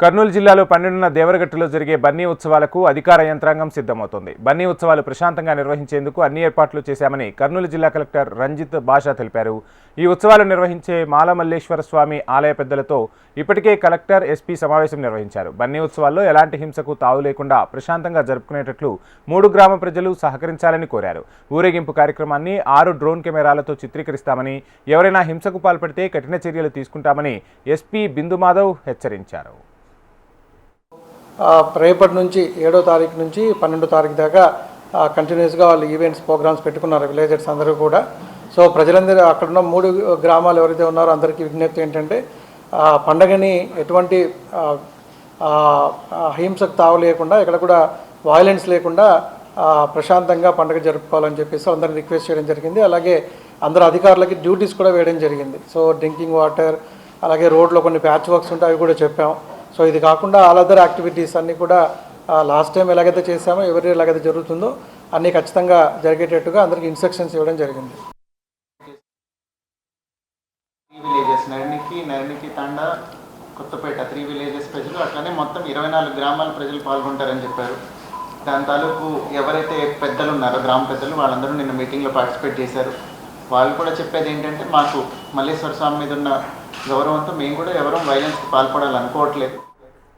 కర్నూలు జిల్లాలో పన్నెండున్న దేవరగట్టులో జరిగే బన్నీ ఉత్సవాలకు అధికార యంత్రాంగం సిద్ధమవుతోంది. బన్నీ ఉత్సవాలు ప్రశాంతంగా నిర్వహించేందుకు అన్ని ఏర్పాట్లు చేశామని కర్నూలు జిల్లా కలెక్టర్ రంజిత్ బాషా తెలిపారు. ఈ ఉత్సవాలు నిర్వహించే మాలమల్లేశ్వర స్వామి ఆలయ పెద్దలతో ఇప్పటికే కలెక్టర్ ఎస్పీ సమావేశం నిర్వహించారు. బన్నీ ఉత్సవాల్లో ఎలాంటి హింసకు తావు లేకుండా ప్రశాంతంగా జరుపుకునేటట్లు మూడు గ్రామ ప్రజలు సహకరించాలని కోరారు. ఊరేగింపు కార్యక్రమాన్ని ఆరు డ్రోన్ కెమెరాలతో చిత్రీకరిస్తామని ఎవరైనా హింసకు పాల్పడితే కఠిన చర్యలు తీసుకుంటామని ఎస్పీ బిందుమాధవ్ హెచ్చరించారు. రేపటి నుంచి ఏడో తారీఖు నుంచి పన్నెండో తారీఖు దాకా కంటిన్యూస్గా వాళ్ళు ఈవెంట్స్ ప్రోగ్రామ్స్ పెట్టుకున్నారు విలేజర్స్ అందరూ కూడా. సో ప్రజలందరూ అక్కడున్న మూడు గ్రామాలు ఎవరైతే ఉన్నారో అందరికీ విజ్ఞప్తి ఏంటంటే పండగని ఎటువంటి అహింసకు తావు లేకుండా ఇక్కడ కూడా వాయిలెన్స్ లేకుండా ప్రశాంతంగా పండుగ జరుపుకోవాలని చెప్పేసి అందరిని రిక్వెస్ట్ చేయడం జరిగింది. అలాగే అందరు అధికారులకి డ్యూటీస్ కూడా వేయడం జరిగింది. సో డ్రింకింగ్ వాటర్ అలాగే రోడ్లో కొన్ని ప్యాచ్ వర్క్స్ ఉంటాయి అవి కూడా చెప్పాం. సో ఇది కాకుండా ఆల్ అదర్ యాక్టివిటీస్ అన్నీ కూడా లాస్ట్ టైం ఎలాగైతే చేశామో ఎవరి ఎలాగైతే జరుగుతుందో అన్నీ ఖచ్చితంగా జరిగేటట్టుగా అందరికి ఇన్స్ట్రక్షన్స్ ఇవ్వడం జరిగింది. త్రీ విలేజెస్ నరణికి నరణికి తాండ కొత్తపేట త్రీ విలేజెస్ ప్రజలు అట్లనే మొత్తం ఇరవై నాలుగు గ్రామాల ప్రజలు పాల్గొంటారని చెప్పారు. దాని తాలూకు ఎవరైతే పెద్దలు ఉన్నారో గ్రామ పెద్దలు వాళ్ళందరూ నిన్న మీటింగ్లో పార్టిసిపేట్ చేశారు. వాళ్ళు కూడా చెప్పేది ఏంటంటే మాకు మల్లేశ్వర స్వామి మీద ఉన్న గౌరవంతో మేము కూడా ఎవరూ వైలెన్స్కి పాల్పడాలనుకోవట్లేదు.